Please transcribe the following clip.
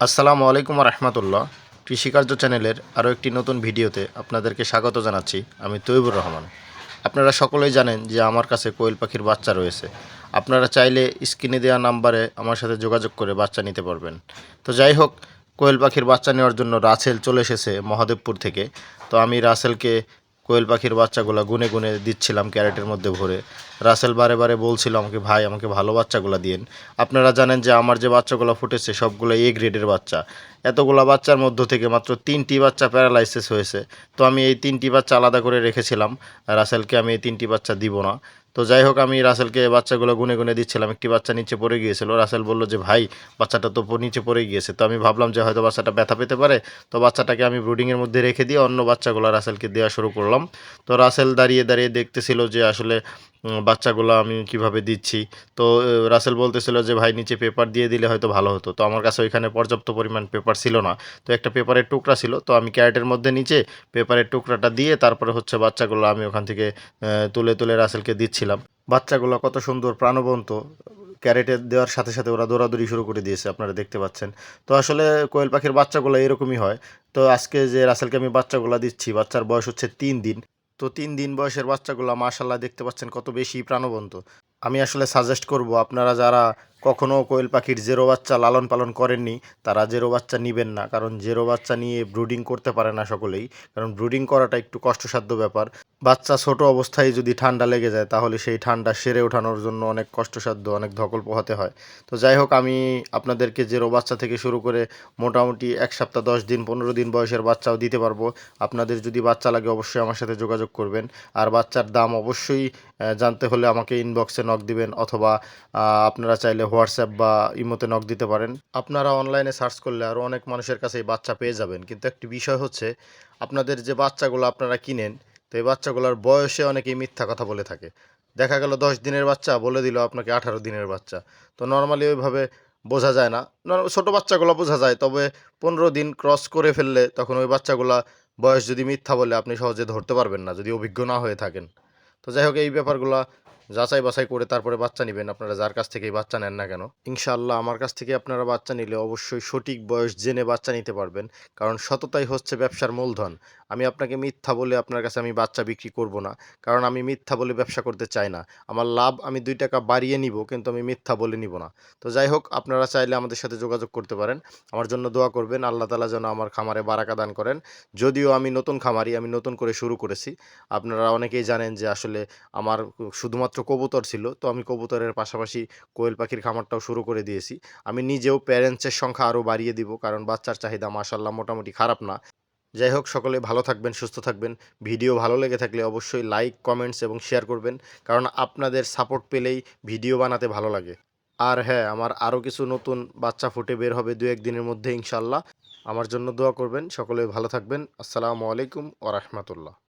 আসসালামু আলাইকুম রহমতুল্লাহ কৃষিকার্য চ্যানেলের আরও একটি নতুন ভিডিওতে আপনাদেরকে স্বাগত জানাচ্ছি। আমি তৈবুর রহমান। আপনারা সকলেই জানেন যে আমার কাছে কোয়েল পাখির বাচ্চা রয়েছে। আপনারা চাইলে স্ক্রিনে দেওয়া নাম্বারে আমার সাথে যোগাযোগ করে বাচ্চা নিতে পারবেন। তো যাই হোক, কোয়েল পাখির বাচ্চা নেওয়ার জন্য রাসেল চলে এসেছে মহাদেবপুর থেকে। তো আমি রাসেলকে কোয়েল পাখির বাচ্চাগুলো গুনে গুনে দিচ্ছিলাম ক্যারেটের মধ্যে ভরে। রাসেল বারে বারে বলছিল আমাকে, ভাই, আমাকে ভালো বাচ্চাগুলো দিন আপনারা জানেন যে আমার যে বাচ্চাগুলো ফুটেছে, সবগুলো এ গ্রেডের বাচ্চা। এতগুলো বাচ্চার মধ্য থেকে মাত্র তিনটি বাচ্চা প্যারালাইসিস হয়েছে। তো আমি এই তিনটি বাচ্চা আলাদা করে রেখেছিলাম। রাসেলকে আমি এই তিনটি বাচ্চা দিব না। তো যাই হোক, আমি রাসেলকে বাচ্চাগুলো গুনে গুনে দিচ্ছিলাম। একটি বাচ্চা নিচে পড়ে গিয়েছিল। রাসেল বলল যে, ভাই, বাচ্চাটা তো নিচে পড়ে গিয়েছে। তো আমি ভাবলাম যে, হয়তো বাচ্চাটা ব্যথা পেতে পারে। তো বাচ্চাটাকে আমি ব্রুডিংয়ের মধ্যে রেখে দিয়ে অন্য বাচ্চাগুলো রাসেলকে দেওয়া শুরু করলাম। তো রাসেল দাঁড়িয়ে দাঁড়িয়ে দেখতেছিল যে, আসলে বাচ্চাগুলো আমি কীভাবে দিচ্ছি? তো রাসেল বলতেছিল যে, ভাই, নিচে পেপার দিয়ে দিলে হয়তো ভালো হতো। তো আমার কাছে ওইখানে পর্যাপ্ত পরিমাণ পেপার ছিল না। তো একটা পেপারের টুকরা ছিল, তো আমি ক্যারেটের মধ্যে নিচে পেপারের টুকরাটা দিয়ে তারপরে হচ্ছে বাচ্চাগুলো আমি ওখান থেকে তুলে তুলে রাসেলকে দিচ্ছিলাম। বাচ্চাগুলো কত সুন্দর প্রাণবন্ত। ক্যারেটে দেওয়ার সাথে সাথে ওরা দৌড়াদৌড়ি শুরু করে দিয়েছে, আপনারা দেখতে পাচ্ছেন। তো আসলে কোয়েল পাখির বাচ্চাগুলো এরকমই হয়। তো আজকে যে রাসেলকে আমি বাচ্চাগুলো দিচ্ছি, বাচ্চার বয়স হচ্ছে তিন দিন। তো তিন দিন বয়সের বাচ্চাগুলো মাশাল্লাহ দেখতে পাচ্ছেন কত বেশি প্রাণবন্ত। আমি আসলে সাজেস্ট করব আপনারা যারা কখনও কোয়েল পাখির জেরো বাচ্চা লালন পালন করেননি, তারা জেরো বাচ্চা নেবেন না। কারণ জেরো বাচ্চা নিয়ে ব্রুডিং করতে পারে না সকলেই। কারণ ব্রুডিং করাটা একটু কষ্টসাধ্য ব্যাপার। বাচ্চা ছোট অবস্থায় যদি ঠান্ডা লেগে যায়, তাহলে সেই ঠান্ডা সেরে ওঠানোর জন্য অনেক কষ্টসাধ্য, অনেক ধকল পোহাতে হয়। তো যাই হোক, আমি আপনাদেরকে জেরো বাচ্চা থেকে শুরু করে মোটামুটি এক সপ্তাহ, দশ দিন, পনেরো দিন বয়সের বাচ্চাও দিতে পারব। আপনাদের যদি বাচ্চা লাগে, অবশ্যই আমার সাথে যোগাযোগ করবেন। আর বাচ্চার দাম অবশ্যই জানতে হলে আমাকে ইনবক্সে নক দিবেন, অথবা আপনারা চাইলে হোয়াটসঅ্যাপ বা ইমোতে নক দিতে পারেন। আপনারা অনলাইনে সার্চ করলে আরও অনেক মানুষের কাছে এই বাচ্চা পেয়ে যাবেন। কিন্তু একটি বিষয় হচ্ছে, আপনাদের যে বাচ্চাগুলো আপনারা কিনেন, তো এই বাচ্চাগুলোর বয়সে অনেকেই মিথ্যা কথা বলে থাকে। দেখা গেল দশ দিনের বাচ্চা, বলে দিল আপনাকে আঠারো দিনের বাচ্চা। তো নর্মালি ওইভাবে বোঝা যায় না। ছোট বাচ্চাগুলো বোঝা যায়, তবে পনেরো দিন ক্রস করে ফেললে তখন ওই বাচ্চাগুলা বয়স যদি মিথ্যা বলে আপনি সহজে ধরতে পারবেন না, যদি অভিজ্ঞ না হয়ে থাকেন। তো যাই হোক, এই ব্যাপারগুলো যাচাই বাছাই করে তারপরে বাচ্চা নেবেন। আপনারা যার কাছ থেকেই বাচ্চা নেন না কেন? ইনশাআল্লাহ আমার কাছ থেকে আপনারা বাচ্চা নিলে অবশ্যই সঠিক বয়স জেনে বাচ্চা নিতে পারবেন। কারণ সততাই হচ্ছে ব্যবসার মূলধন। আমি আপনাকে মিথ্যা বলে আপনার কাছে আমি বাচ্চা বিক্রি করব না। কারণ আমি মিথ্যা বলে ব্যবসা করতে চাই না। আমার লাভ আমি দুই টাকা বাড়িয়ে নিব, কিন্তু আমি মিথ্যা বলে নিব না। তো যাই হোক, আপনারা চাইলে আমাদের সাথে যোগাযোগ করতে পারেন। আমার জন্য দোয়া করবেন, আল্লাহ তালা যেন আমার খামারে বারাকা দান করেন। যদিও আমি নতুন খামারি, আমি নতুন করে শুরু করেছি। আপনারা অনেকেই জানেন যে আসলে আমার শুধুমাত্র কবুতর ছিল। তো আমি কবুতরের পাশাপাশি কোয়েল পাখির খামারটাও শুরু করে দিয়েছি। আমি নিজেও প্যারেন্টসের সংখ্যা আরও বাড়িয়ে দিব, কারণ বাচ্চার চাহিদা মাসাল্লাহ মোটামুটি খারাপ না। যাই হোক, সকলে ভালো থাকবেন, সুস্থ থাকবেন। ভিডিও ভালো লেগে থাকলে অবশ্যই লাইক কমেন্টস এবং শেয়ার করবেন, কারণ আপনাদের সাপোর্ট পেলেই ভিডিও বানাতে ভালো লাগে। আর হ্যাঁ আমার আরও কিছু নতুন বাচ্চা ফুটে বের হবে দু একদিনের মধ্যে ইনশাল্লাহ আমার জন্য দোয়া করবেন, সকলে ভালো থাকবেন। আসসালামু আলাইকুম ও রহমতুল্লাহ।